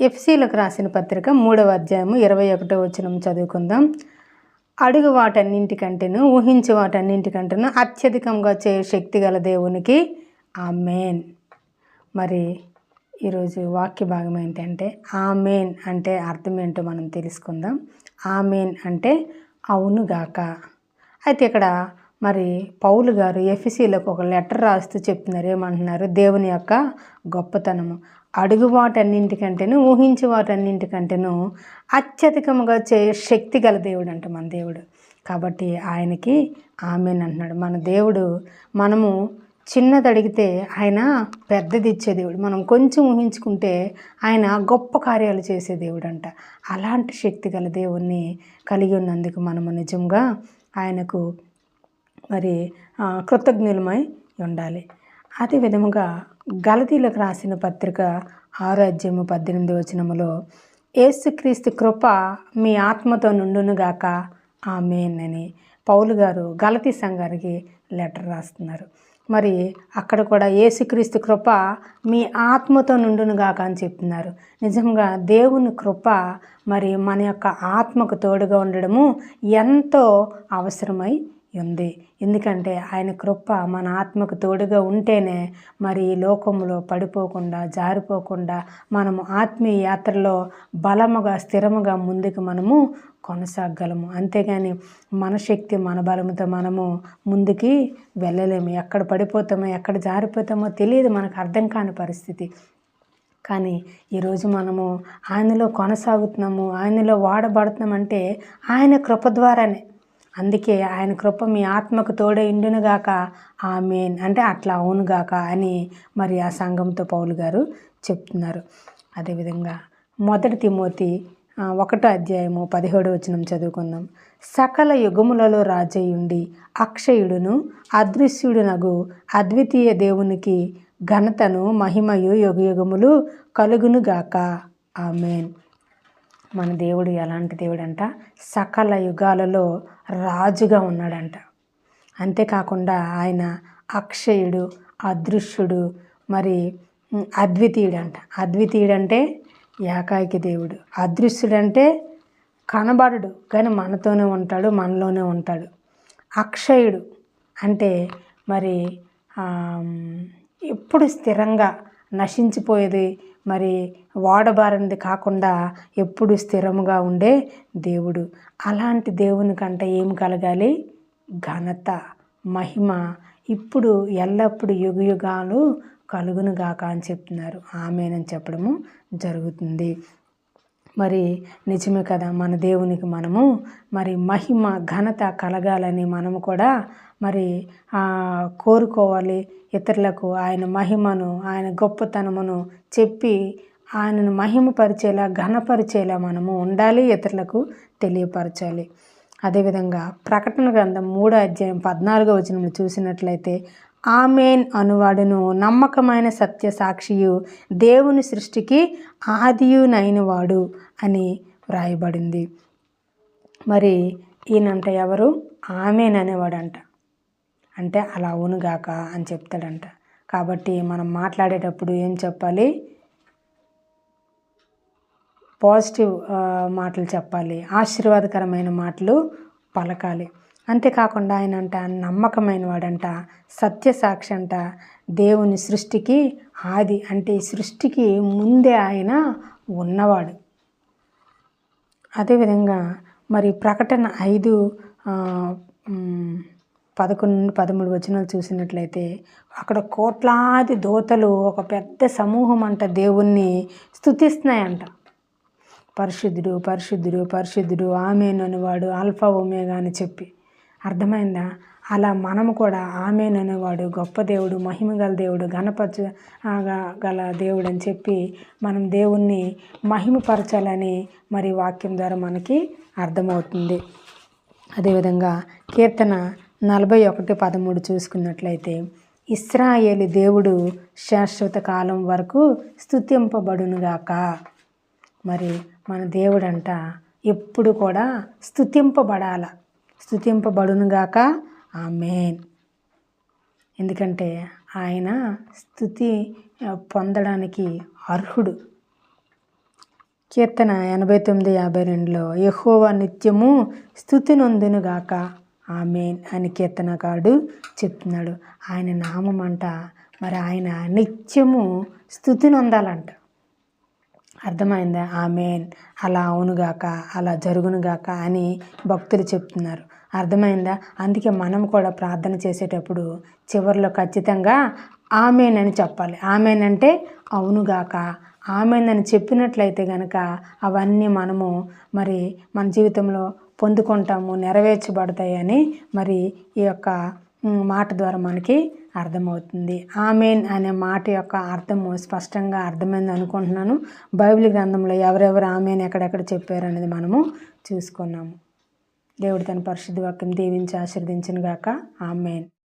ఎఫ్సీలకు రాసిన పత్రిక మూడవ అధ్యాయము ఇరవై ఒకటో వచనం చదువుకుందాం. అడుగు వాటన్నింటికంటేను ఊహించే వాటన్నింటికంటేను అత్యధికంగా చే శక్తి గల దేవునికి ఆ మెయిన్ మరి ఈరోజు వాక్య భాగం ఏంటంటే ఆ మెయిన్ అంటే అర్థం ఏంటో మనం తెలుసుకుందాం. ఆ మెయిన్ అంటే అవునుగాక అయితే ఇక్కడ మరి పౌలు గారు ఎఫ్సీలకు ఒక లెటర్ రాస్తూ చెప్తున్నారు ఏమంటున్నారు? దేవుని యొక్క గొప్పతనము. అడుగు వాటన్నింటికంటేను ఊహించే వాటన్నింటికంటేను అత్యధికముగా చే శక్తి గల దేవుడు అంట మన దేవుడు. కాబట్టి ఆయనకి ఆమెన్ అంటున్నాడు. మన దేవుడు మనము చిన్నది అడిగితే ఆయన పెద్దది ఇచ్చే దేవుడు. మనం కొంచెం ఊహించుకుంటే ఆయన గొప్ప కార్యాలు చేసే దేవుడు అంట అలాంటి శక్తి గల దేవుణ్ణి కలిగి ఉన్నందుకు మనము నిజంగా ఆయనకు మరి కృతజ్ఞులమై ఉండాలి. అదే విధముగా గలతీలకు రాసిన పత్రిక ఆరోగ్యము పద్దెనిమిది వచనములో ఏసుక్రీస్తు కృప మీ ఆత్మతో నుండునుగాక ఆమెన్ అని పౌలు గారు గలతీ సంఘానికి లెటర్ రాస్తున్నారు. మరి అక్కడ కూడా ఏసుక్రీస్తు కృప మీ ఆత్మతో నుండునుగాక అని చెప్తున్నారు. నిజంగా దేవుని కృప మరి మన యొక్క ఆత్మకు తోడుగా ఉండడము ఎంతో అవసరమై ఉంది. ఎందుకంటే ఆయన కృప మన ఆత్మకు తోడుగా ఉంటేనే మరి ఈ లోకంలో పడిపోకుండా జారిపోకుండా మనము ఆత్మీయ యాత్రలో బలముగా స్థిరముగా ముందుకు మనము కొనసాగలము అంతేగాని మన శక్తి మన బలముతో మనము ముందుకి వెళ్ళలేము. ఎక్కడ పడిపోతామో ఎక్కడ జారిపోతామో తెలియదు మనకు అర్థం కాని పరిస్థితి. కానీ ఈరోజు మనము ఆయనలో కొనసాగుతున్నాము ఆయనలో వాడబడుతున్నామంటే ఆయన కృప ద్వారానే. అందుకే ఆయన కృప మీ ఆత్మకు తోడే ఇండునుగాక ఆమెన్. అంటే అట్లా అవునుగాక అని మరి ఆ సంఘంతో పౌలు గారు చెప్తున్నారు. అదేవిధంగా మొదటి తిమోతి ఒకటో అధ్యాయము పదిహేడు వచనం చదువుకుందాం. సకల యుగములలో రాజయుండి అక్షయుడును అదృశ్యుడునగు అద్వితీయ దేవునికి ఘనతను మహిమయు యుగయుగములు కలుగునుగాక. ఆమెన్. మన దేవుడు ఎలాంటి దేవుడంట? సకల యుగాలలో రాజుగా ఉన్నాడంట. అంతేకాకుండా ఆయన అక్షయుడు అదృశ్యుడు మరి అద్వితీయుడంట. అద్వితీయుడంటే ఏకాకి దేవుడు. అదృశ్యుడంటే కనబడడు కానీ మనతోనే ఉంటాడు మనలోనే ఉంటాడు. అక్షయుడు అంటే మరి ఎప్పుడు స్థిరంగా నశించిపోయేది మరి వాడబారింది కాకుండా ఎప్పుడు స్థిరముగా ఉండే దేవుడు. అలాంటి దేవుని కంటే ఏం కలగాలి? ఘనత మహిమ ఇప్పుడు ఎల్లప్పుడు యుగయుగాలు కలుగునుగాక అని చెప్తున్నారు. ఆమెనని చెప్పడము జరుగుతుంది. మరి నిజమే కదా మన దేవునికి మనము మరి మహిమ ఘనత కలగాలని మనము కూడా మరి కోరుకోవాలి. ఇతరులకు ఆయన మహిమను ఆయన గొప్పతనమును చెప్పి ఆయనను మహిమపరిచేలా ఘనపరిచేలా మనము ఉండాలి ఇతరులకు తెలియపరచాలి. అదేవిధంగా ప్రకటన గ్రంథం మూడో అధ్యాయం పద్నాలుగో వచనంలో చూసినట్లయితే ఆమెన్ అనువాడును. నమ్మకమైన సత్య సాక్షియు దేవుని సృష్టికి ఆదియునైనవాడు అని వ్రాయబడింది. మరి ఈయనంట ఎవరు? ఆమెన్ అనేవాడంట. అంటే అలా అవునుగాక అని చెప్తాడంట. కాబట్టి మనం మాట్లాడేటప్పుడు ఏం చెప్పాలి? పాజిటివ్ మాటలు చెప్పాలి. ఆశీర్వాదకరమైన మాటలు పలకాలి. అంతేకాకుండా ఆయన అంట నమ్మకమైన వాడంట సత్యసాక్షి అంట దేవుని సృష్టికి ఆది అంటే ఈ సృష్టికి ముందే ఆయన ఉన్నవాడు. అదేవిధంగా మరి ప్రకటన ఐదు పదకొండు నుండి పదమూడు వచనాలు చూసినట్లయితే అక్కడ కోట్లాది దోతలు ఒక పెద్ద సమూహం అంట దేవుణ్ణి స్థుతిస్తున్నాయంట పరిశుద్ధుడు పరిశుద్ధుడు పరిశుద్ధుడు ఆమెను అనేవాడు ఆల్ఫా ఒమేగా అని చెప్పి. అర్థమైందా? అలా మనము కూడా ఆమెను అనేవాడు గొప్ప దేవుడు మహిమ గల దేవుడు గణపచ గల దేవుడు అని చెప్పి మనం దేవుణ్ణి మహిమపరచాలని మరి వాక్యం ద్వారా మనకి అర్థమవుతుంది. అదేవిధంగా కీర్తన నలభై ఒకటి పదమూడు చూసుకున్నట్లయితే ఇస్రాయేలి దేవుడు శాశ్వత కాలం వరకు స్తుతింపబడునుగాక. మరి మన దేవుడంట ఎప్పుడు కూడా స్థుతింపబడాల స్థుతింపబడునుగాక. ఆమెన్. ఎందుకంటే ఆయన స్థుతి పొందడానికి అర్హుడు. కీర్తన ఎనభై తొమ్మిది యాభై రెండులో యహోవా నిత్యము స్థుతి నొందునుగాక. ఆమెన్ అని కీర్తనకారుడు చెప్తున్నాడు. ఆయన నామం అంట మరి ఆయన నిత్యము స్థుతి నొందాలంట. అర్థమైందా? ఆమెన్. అలా అవునుగాక అలా జరుగునుగాక అని భక్తులు చెప్తున్నారు. అర్థమైందా? అందుకే మనం కూడా ప్రార్థన చేసేటప్పుడు చివరిలో ఖచ్చితంగా ఆమెన్ అని చెప్పాలి. ఆమెన్ అంటే అవునుగాక. ఆమెన్ అని చెప్పినట్లయితే కనుక అవన్నీ మనము మరి మన జీవితంలో పొందుకుంటాము నెరవేర్చబడతాయని మరి ఈ యొక్క మాట ద్వారా మనకి అర్థమవుతుంది. ఆమెన్ అనే మాట యొక్క అర్థము స్పష్టంగా అర్థమైంది అనుకుంటున్నాను. బైబిల్ గ్రంథంలో ఎవరెవరు ఆమెన్ ఎక్కడెక్కడ చెప్పారు అనేది మనము చూసుకున్నాము. దేవుడు తన పరిశుద్ధ వాక్యం దీవించి ఆశీర్దించిన గాక. ఆమెన్.